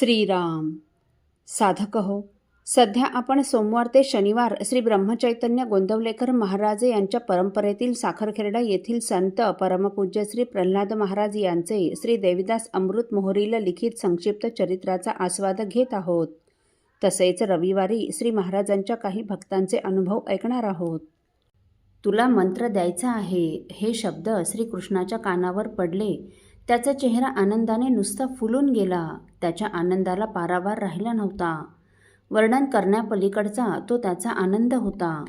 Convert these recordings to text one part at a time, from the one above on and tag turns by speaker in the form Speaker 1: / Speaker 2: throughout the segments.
Speaker 1: श्रीराम। साधक हो सध्या आपण सोमवार ते शनिवार श्री ब्रह्मचैतन्य गोंदवलेकर महाराज यांच्या परंपरेतील साखरखेरडा येथील संत परमपूज्य श्री प्रल्हाद महाराज यांचे श्री देविदास अमृत मोहरीला लिखित संक्षिप्त चरित्राचा आस्वाद घेत आहोत. तसेच रविवारी श्री महाराजांच्या काही भक्तांचे अनुभव ऐकणार आहोत. तुला मंत्र द्यायचा आहे हे शब्द श्रीकृष्णाच्या कानावर पडले त्याचा चेहरा आनंदाने नुसता फुलून गेला. त्याच्या आनंदाला पारावार राहिला नव्हता. वर्णन करण्यापलीकडचा तो त्याचा आनंद होता.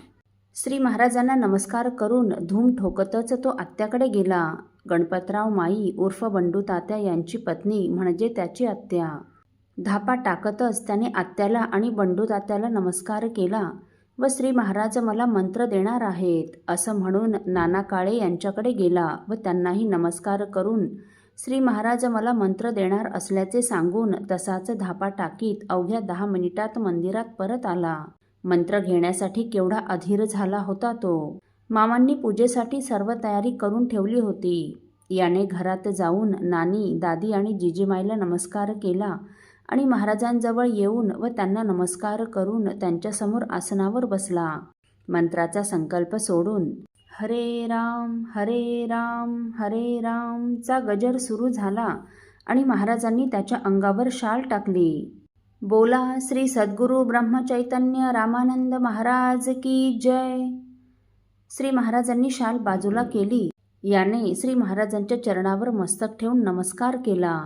Speaker 1: श्री महाराजांना नमस्कार करून धूम ठोकतच तो आत्याकडे गेला. गणपतराव माई उर्फ बंडू तात्या यांची पत्नी म्हणजे त्याची आत्या. धापा टाकतच त्याने आत्याला आणि बंडू तात्याला नमस्कार केला व श्री महाराज मला मंत्र देणार आहेत असं म्हणून नाना काळे यांच्याकडे गेला व त्यांनाही नमस्कार करून श्री महाराज मला मंत्र देणार असल्याचे सांगून तसाच धापा टाकीत अवघ्या दहा मिनिटात मंदिरात परत आला. मंत्र घेण्यासाठी केवढा अधीर झाला होता तो. मामांनी पूजेसाठी सर्व तयारी करून ठेवली होती. याने घरात जाऊन नानी दादी आणि जिजीमाईला नमस्कार केला आणि महाराजांजवळ येऊन व त्यांना नमस्कार करून त्यांच्यासमोर आसनावर बसला. मंत्राचा संकल्प सोडून हरे राम हरे राम हरे रामचा गजर सुरू झाला आणि महाराजांनी त्याच्या अंगावर शाल टाकली. बोला श्री सद्गुरू ब्रह्मचैतन्य रामानंद महाराज की जय. श्री महाराजांनी शाल बाजूला केली. याने श्री महाराजांच्या चरणावर मस्तक ठेवून नमस्कार केला.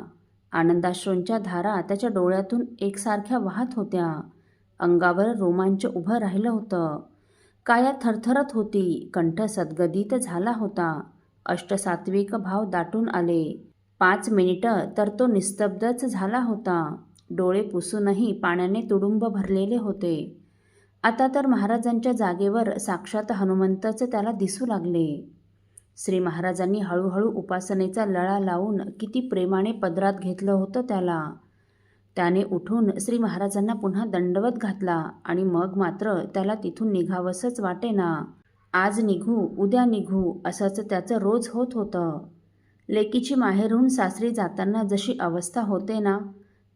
Speaker 1: आनंदाश्रूंच्या धारा त्याच्या डोळ्यातून एकसारख्या वाहत होत्या. अंगावर रोमांच उभं राहिलं होतं. काया थरथरत होती. कंठ सद्गदित झाला होता. अष्टसात्विक भाव दाटून आले. पाच मिनिटं तर तो निस्तब्धच झाला होता. डोळे पुसूनही पाण्याने तुडुंब भरलेले होते. आता तर महाराजांच्या जागेवर साक्षात हनुमंतच त्याला दिसू लागले. श्री महाराजांनी हळूहळू उपासनेचा लळा लावून किती प्रेमाने पदरात घेतलं होतं त्याला. त्याने उठून श्री महाराजांना पुन्हा दंडवत घातला आणि मग मात्र त्याला तिथून निघावंसंच वाटेना. आज निघू उद्या निघू असंच त्याचं रोज होत होतं. लेकीची माहेरहून सासरी जाताना जशी अवस्था होते ना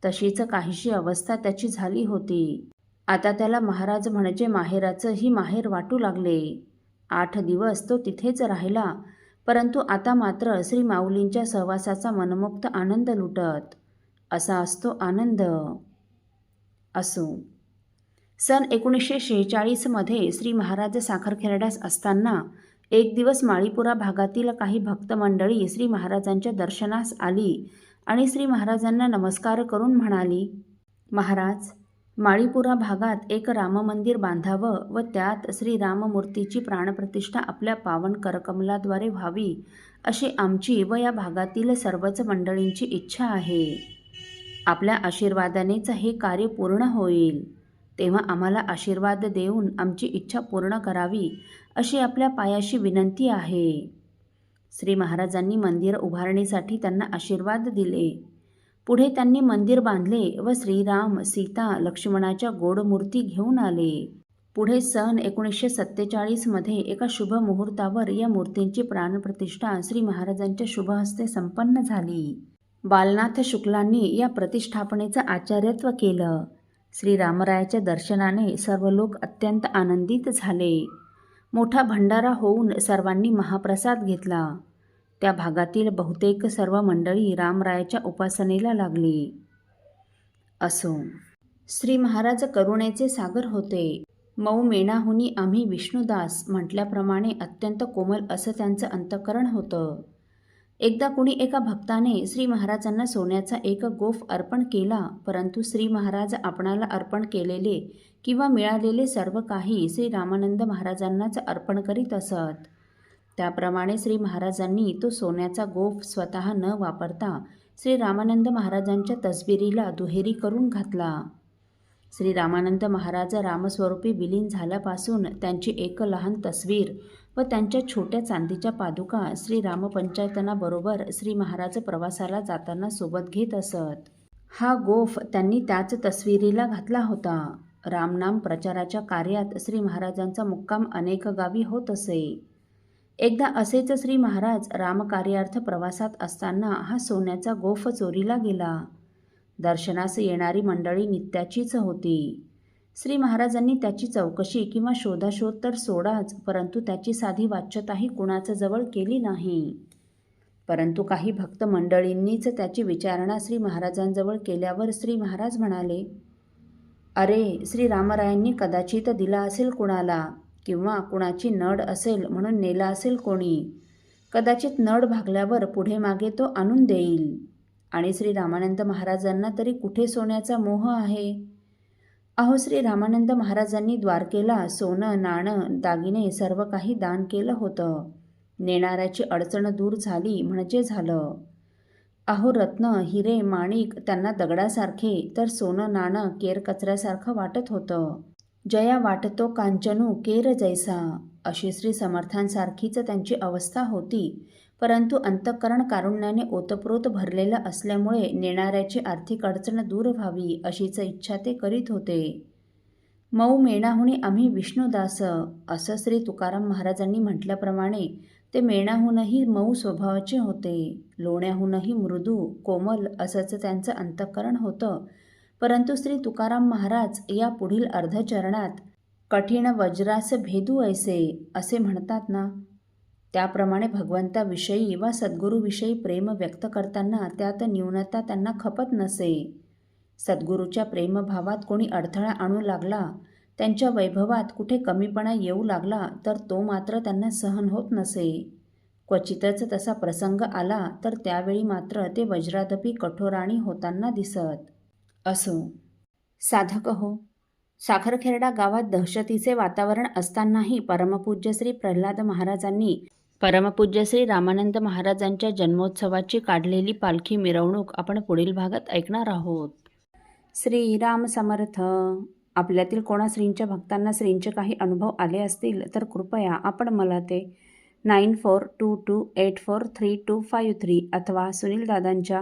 Speaker 1: तशीच काहीशी अवस्था त्याची झाली होती. आता त्याला महाराज म्हणजे माहेराचं ही माहेर वाटू लागले. आठ दिवस तो तिथेच राहिला परंतु आता मात्र श्री माऊलींच्या सहवासाचा मनमुक्त आनंद लुटत. असा असतो आनंद. असो. सन एकोणीसशे शेहेचाळीसमध्ये श्री महाराज साखरखेरड्यास असताना एक दिवस माळीपुरा भागातील काही भक्त मंडळी श्री महाराजांच्या दर्शनास आली आणि श्री महाराजांना नमस्कार करून म्हणाली महाराज माळीपुरा भागात एक राममंदिर बांधावं व त्यात श्री राममूर्तीची प्राणप्रतिष्ठा आपल्या पावन करकमलाद्वारे व्हावी अशी आमची व या भागातील सर्वच मंडळींची इच्छा आहे. आपल्या आशीर्वादानेच हे कार्य पूर्ण होईल. तेव्हा आम्हाला आशीर्वाद देऊन आमची इच्छा पूर्ण करावी अशी आपल्या पायाशी विनंती आहे. श्री महाराजांनी मंदिर उभारणीसाठी त्यांना आशीर्वाद दिले. पुढे त्यांनी मंदिर बांधले व श्रीराम सीता लक्ष्मणाच्या गोड मूर्ती घेऊन आले. पुढे सन एकोणीसशे सत्तेचाळीसमध्ये एका शुभ मुहूर्तावर या मूर्तींची प्राणप्रतिष्ठा श्री महाराजांच्या शुभ हस्ते संपन्न झाली. बालनाथ शुक्लांनी या प्रतिष्ठापनेचं आचार्यत्व केलं. श्रीरामरायाच्या दर्शनाने सर्व लोक अत्यंत आनंदित झाले. मोठा भंडारा होऊन सर्वांनी महाप्रसाद घेतला. त्या भागातील बहुतेक सर्व मंडळी रामरायाच्या उपासनेला लागली. असो श्री महाराज करुणेचे सागर होते. मऊ मेणाहुनी आम्ही विष्णुदास म्हटल्याप्रमाणे अत्यंत कोमल असं त्यांचं अंतकरण होतं. एकदा कुणी एका भक्ताने श्री महाराजांना सोन्याचा एक गोफ अर्पण केला परंतु श्री महाराज आपणाला अर्पण केलेले किंवा मिळालेले सर्व काही श्री रामानंद महाराजांनाच अर्पण करीत असत. त्याप्रमाणे श्री महाराजांनी तो सोन्याचा गोफ स्वतः न वापरता श्री रामानंद महाराजांच्या तसबिरीला दुहेरी करून घातला. श्री रामानंद महाराज रामस्वरूपी विलीन झाल्यापासून त्यांची एक लहान तस्वीर व त्यांच्या छोट्या चांदीच्या पादुका श्री रामपंचायतनाबरोबर श्री महाराज प्रवासाला जाताना सोबत घेत असत. हा गोफ त्यांनी त्याच तस्विरीला घातला होता. रामनाम प्रचाराच्या कार्यात श्री महाराजांचा मुक्काम अनेक गावी होत असे. एकदा असेच श्री महाराज रामकार्यार्थ प्रवासात असताना हा सोन्याचा गोफ चोरीला गेला. दर्शनास येणारी मंडळी नित्याचीच होती. श्री महाराजांनी त्याची चौकशी किंवा शोधाशोध तर सोडाच परंतु त्याची साधी वाच्यताही कुणाचं जवळ केली नाही. परंतु काही भक्त मंडळींनीच त्याची विचारणा श्री महाराजांजवळ केल्यावर श्री महाराज म्हणाले अरे श्री रामरायांनी कदाचित दिला असेल कुणाला किंवा कुणाची नड असेल म्हणून नेला असेल कोणी कदाचित नड भागल्यावर पुढे मागे तो आणून देईल. आणि श्री रामानंद महाराजांना तरी कुठे सोन्याचा मोह आहे? अहो श्री रामानंद महाराजांनी द्वारकेला सोनं नाणं दागिने सर्व काही दान केलं होतं. नेणाऱ्याची अडचण दूर झाली म्हणजे झालं. अहो रत्न हिरे माणिक त्यांना दगडासारखे तर सोनं नाणं केर कचऱ्यासारखं वाटत होतं. जया वाटतो कांचनू केर जैसा. अशी श्री समर्थांसारखीच त्यांची अवस्था होती. परंतु अंतःकरण कारुण्याने ओतप्रोत भरलेलं असल्यामुळे नेणाऱ्याची आर्थिक अडचण दूर व्हावी अशीच इच्छा ते करीत होते. मऊ मेणाहुनी आम्ही विष्णुदास असं श्री तुकाराम महाराजांनी म्हटल्याप्रमाणे ते मेणाहूनही मऊ स्वभावाचे होते. लोण्याहूनही मृदू कोमल असंच त्यांचं अंतःकरण होतं. परंतु श्री तुकाराम महाराज या पुढील अर्धचरणात कठीण वज्रास भेदू ऐसे असे म्हणतात ना. त्याप्रमाणे भगवंताविषयी वा सद्गुरूविषयी प्रेम व्यक्त करताना त्यात न्यूनता त्यांना खपत नसे. सद्गुरूच्या प्रेमभावात कोणी अडथळा आणू लागला त्यांच्या वैभवात कुठे कमीपणा येऊ लागला तर तो मात्र त्यांना सहन होत नसे. क्वचितच तसा प्रसंग आला तर त्यावेळी मात्र ते वज्रादपी कठोराणी होताना दिसत. असो. साधक हो. साखरखेरडा गावात दहशतीचे वातावरण असतानाही परमपूज्य श्री प्रल्हाद महाराजांनी परमपूज्य श्री रामानंद महाराजांच्या जन्मोत्सवाची काढलेली पालखी मिरवणूक आपण पुढील भागात ऐकणार आहोत. श्रीराम समर्थ. आपल्यातील कोणा श्रींच्या भक्तांना श्रींचे काही अनुभव आले असतील तर कृपया आपण मला ते nine four two two eight four three two five three अथवा सुनील दादांच्या